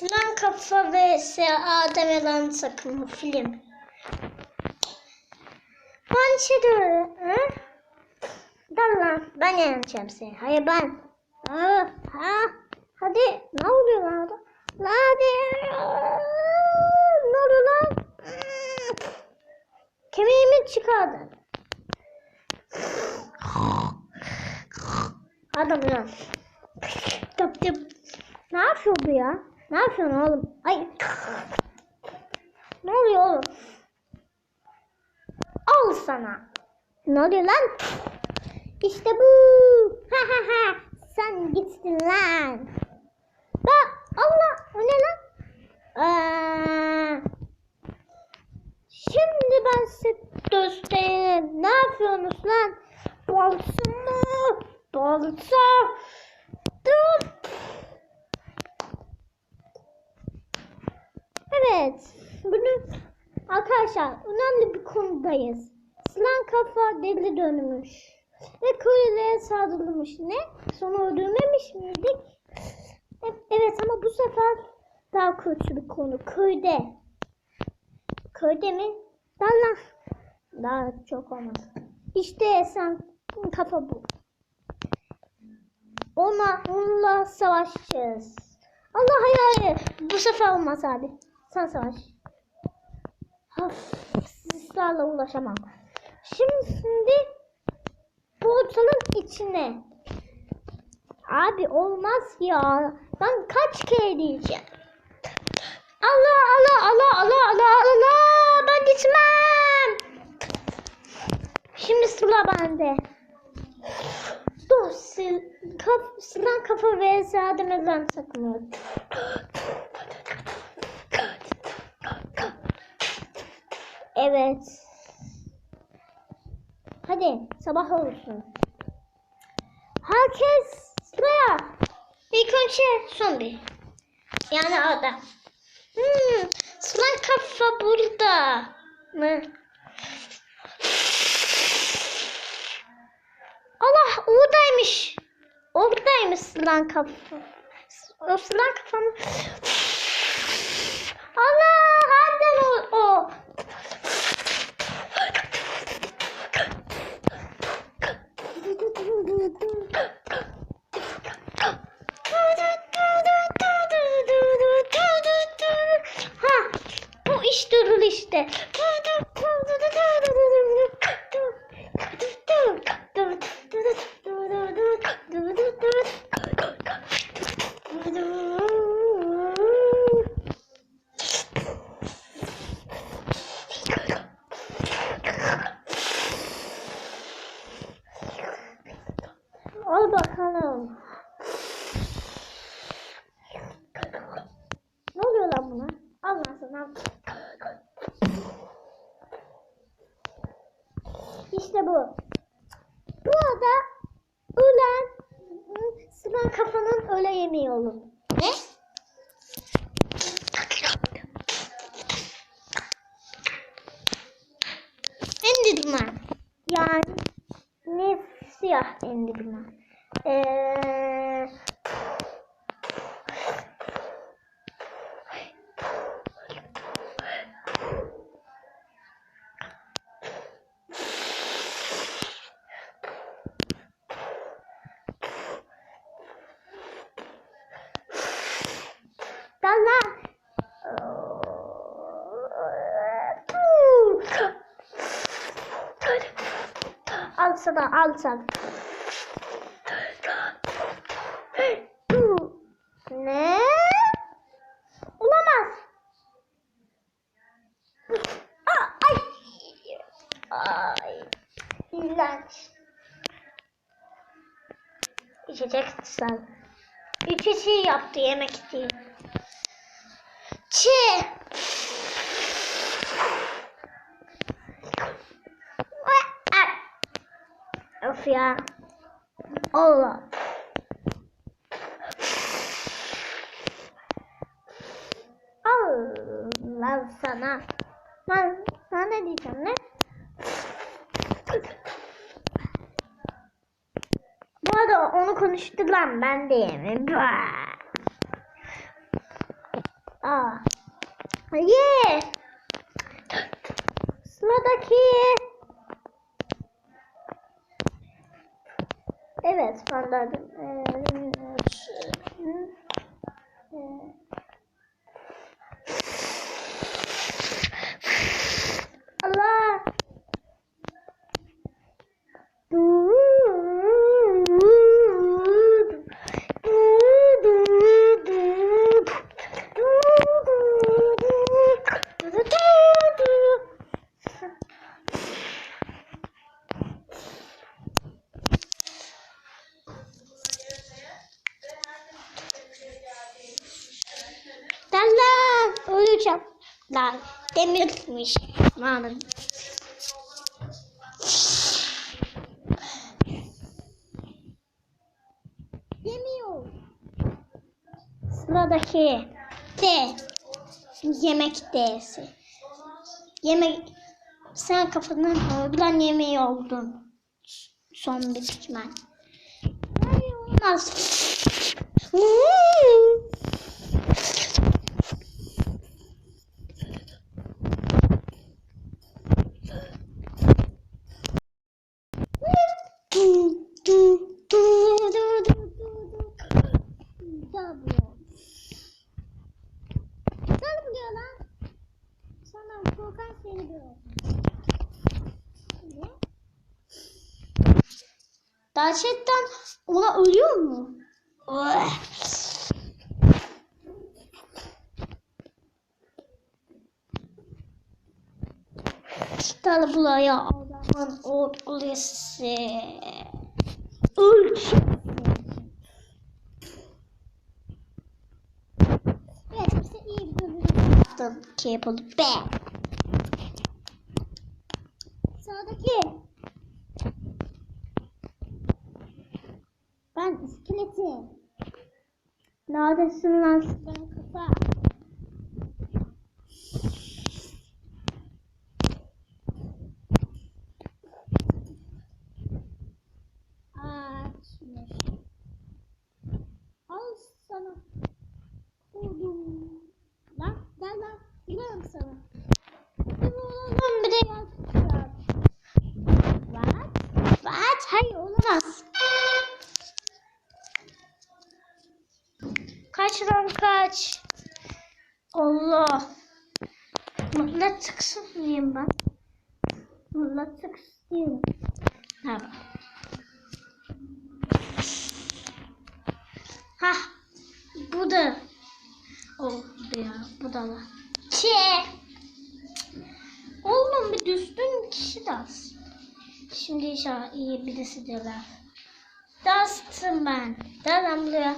Sılan kafa vs Adem Elan takımı film. Ben şey diyorum. Dur lan ben yeneceğim seni. Hayır ben. Ha, ha. Hadi ne oluyor lan orada? Lan hadi. Ne oluyor lan? Kemiğimi çıkardın. Adam ya. Tıp tıp. Ne yapıyor bu ya? Ne yapıyorsun oğlum? Ay. Ne oluyor oğlum? Al sana. Ne oluyor lan? İşte bu. Ha ha ha. Sen gitsin lan. Ba Allah o ne lan? Aa, şimdi ben size göstereyim. Ne yapıyorsunuz lan? Balta mı? Balta. Dur. Evet. Bugün arkadaşlar önemli bir konudayız. Sılan kafa deli dönmüş. Ve köylülere saldırılmış. Ne? Sonra öldürmemiş miydik? E- Evet ama bu sefer daha kötü bir konu. Köyde. Köyde mi? Daha, daha çok olmaz. İşte sen kafa bu. Ona onunla savaşacağız. Allah hayır hayır. Bu sefer olmaz abi. Sen savaş. Sizlerle ulaşamam. Şimdi portalın içine. Abi olmaz ya. Ben kaç kere diyeceğim. Allah Allah Allah Allah Allah Allah ben gitmem. Şimdi sıra bende. Dur sil, kaf, silah kafa ve Adem Ezan Evet. Hadi sabah olsun. Herkes sıraya. İlk önce son bir. Yani orada. Hmm, sılan kafa burada mı? Allah oradaymış. Oradaymış sılan kafa. O sılan kafa mı? Allah harbiden o. o. Ha, bu iş durur işte. Al bakalım. Ne oluyor lan buna? Al lan sana. İşte bu. Bu arada ölen kafanın öle yemeği olur. Ne? Endirman. Yani ne siyah endirman. Ee, Sana al sana. Ne? Olamaz. Ay. Ay. İğrenç. İçecek sen. İki şey yaptı yemek değil. Çi. Of ya. Allah. Allah sana. Ben sana ne diyeceğim ne? Bu arada onu konuştuk lan ben de yemem. Aa. Ye. Sıradaki. Evet ben derdim. Allah. Demirmiş. Aman. Yemiyor. Sıradaki D. Yemek D'si. Yemek sen kafanın öbülen yemeği oldun. Son bitmen. Hayır olmaz. Canım diyor lan. Sana korkan seni diyor. Ne? Gerçekten ona ölüyor mu? Gel buraya adamın ordusu. Ölç. Evet, işte iyi bir bölüm ki yapalım. Be. Sağdaki. Ben iskeletim. Neredesin lan sen kafa? Açmış. Al sana. Vurdum. Lan gel lan. Gidelim sana. Bir vuralım bir de yapacağız. What? What? Hayır olamaz. Kaç lan kaç. Allah. Mıhlatıksız mıyım ben? Mıhlatıksızıyım. Ha. Ha. Bu da. Oldu ya. Bu da var. Çe. Oğlum bir düzgün kişi de. Şimdi inşallah iyi birisi diyorlar. Dastım ben. Dalam buraya.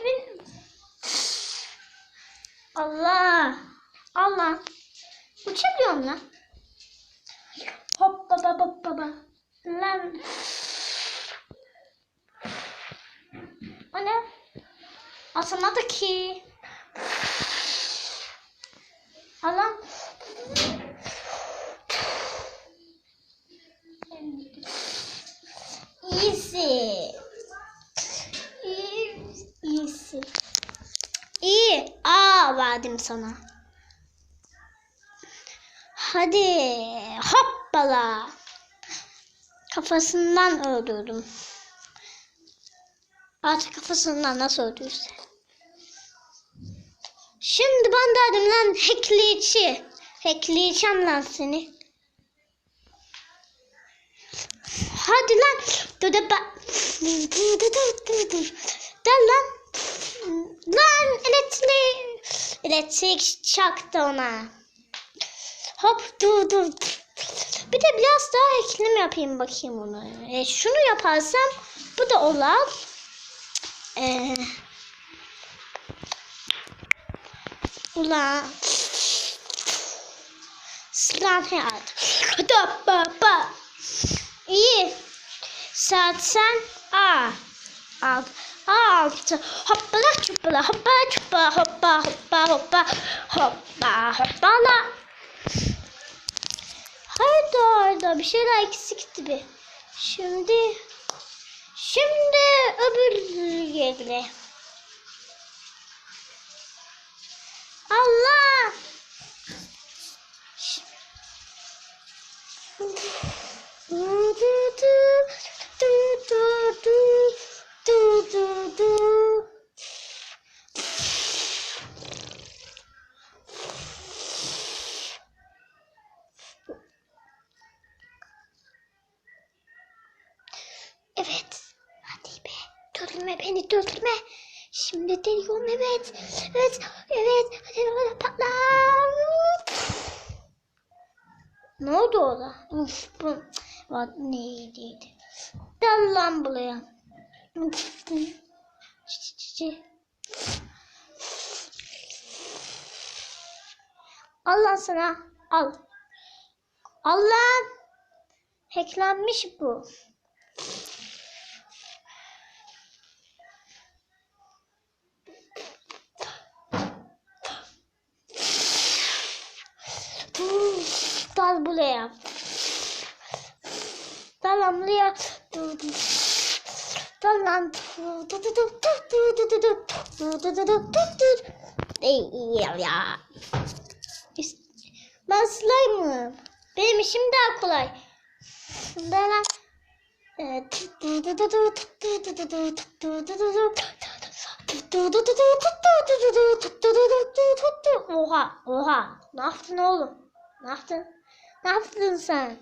Ben... Allah. Allah. Uçabiliyorum lan. Hop baba hop baba. Lan. O ne? Atamadı ki. Allah. Easy. İyi, iyisi. İyi. Aa verdim sana. Hadi. Hoppala. Kafasından öldürdüm. Artık kafasından nasıl öldürse. Şimdi ben derdim lan hackleyici. Hackleyeceğim lan seni. Hadi lan. Dur dur. Gel lan. Lan elektrik. Elektrik çaktı ona. Hop dur dur. Bir de biraz daha eklim yapayım bakayım onu. E, şunu yaparsam bu da olur. E, ulan. Sılan hayat. Da ba ba. İyi. Zaten A. Alt. Altı. Hoppala çuppala hoppala çuppala hoppa hoppa hoppa hoppa hoppala. Haydi orada bir şeyler eksik gibi. Şimdi şimdi öbür yere. Şimdi dökme. Şimdi deliyorum evet. Evet. Evet. Hadi hadi patla. Ne oldu orada? Uf bu. Bak neydi? Gel lan buraya. Al lan sana. Al. Al lan. Hacklenmiş bu. Dal buraya. Lan buraya. İşte Ben slime'ım. Benim işim daha kolay. Ben lan. Oha, oha. Ne yaptın oğlum? Ne yaptın? Ne yaptın sen?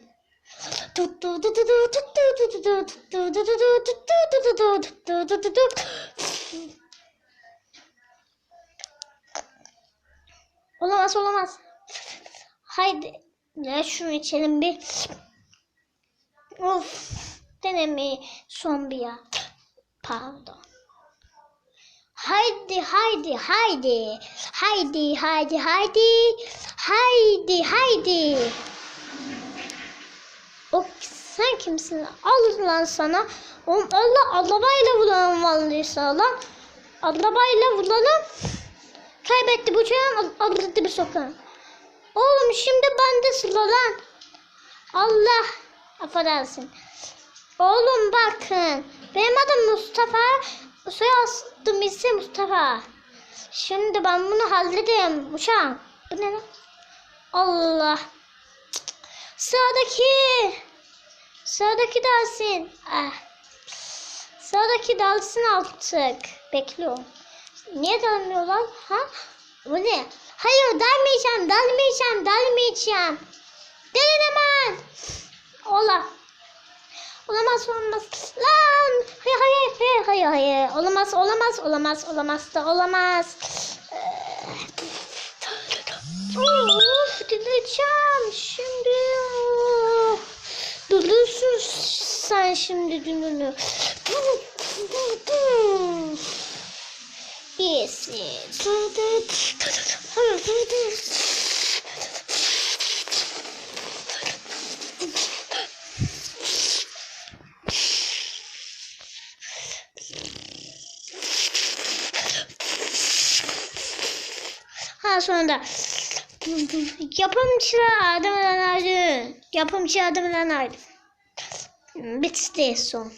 Olamaz olamaz. Haydi. Ya şunu içelim bir. Of. Deneme son bir ya. Pardon. Haydi haydi haydi. Haydi haydi haydi. Haydi haydi. O sen kimsin? Al lan sana. Oğlum Allah arabayla vuralım vallahi sana lan. Arabayla vuralım. Kaybetti çocuğun aldı bir sokağın. Oğlum şimdi bende sıra lan. Allah affedersin. Oğlum bakın. Benim adım Mustafa. Soy adım ise Mustafa. Şimdi ben bunu hallederim uçağım. Bu ne lan? Allah. Sıradaki. Sıradaki dalsın. Ah. Sıradaki dalsın artık. Bekliyorum. Niye dalmıyorlar? Ha? Bu ne? Hayır dalmayacağım, dalmayacağım, dalmayacağım. Delin hemen. Ola. Olamaz, olamaz. Lan. Hayır, hayır, hayır, hayır, hayır. Olamaz, olamaz, olamaz, olamaz da olamaz. Of, delireceğim şimdi. Durursun sen şimdi dününü. İyisin. Ha sonunda. Yapımcı Adem Aydın. Yapımcı Adem Aydın. Bitti son.